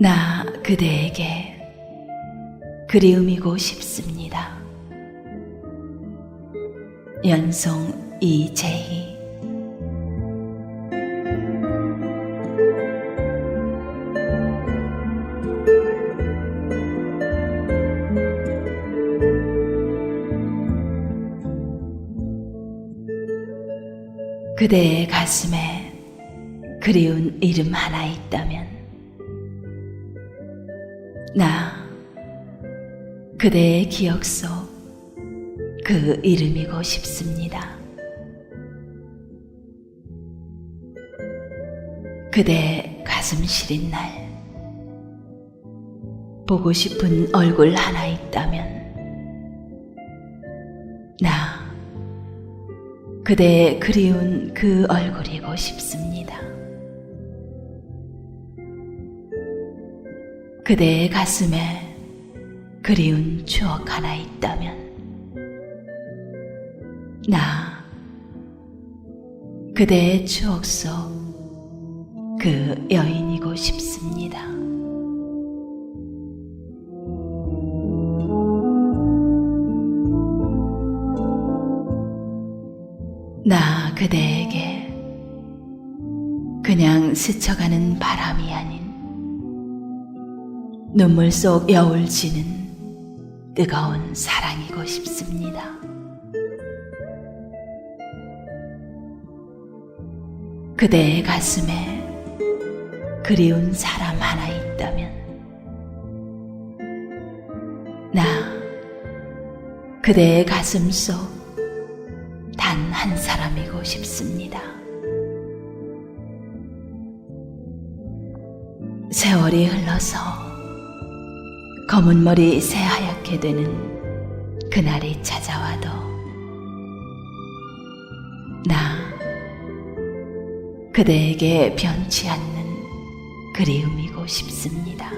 나 그대에게 그리움이고 싶습니다. 연송 이재희 그대의 가슴에 그리운 이름 하나 있다면 나 그대의 기억 속 그 이름이고 싶습니다. 그대 가슴 시린 날 보고 싶은 얼굴 하나 있다면 나 그대의 그리운 그 얼굴이고 싶습니다. 그대의 가슴에 그리운 추억 하나 있다면 나 그대의 추억 속 그 여인이고 싶습니다. 나 그대에게 그냥 스쳐가는 바람이 아닌 눈물 속 여울 지는 뜨거운 사랑이고 싶습니다. 그대의 가슴에 그리운 사람 하나 있다면 나 그대의 가슴 속 단 한 사람이고 싶습니다. 세월이 흘러서 검은 머리 새하얗게 되는 그날이 찾아와도 나 그대에게 변치 않는 그리움이고 싶습니다.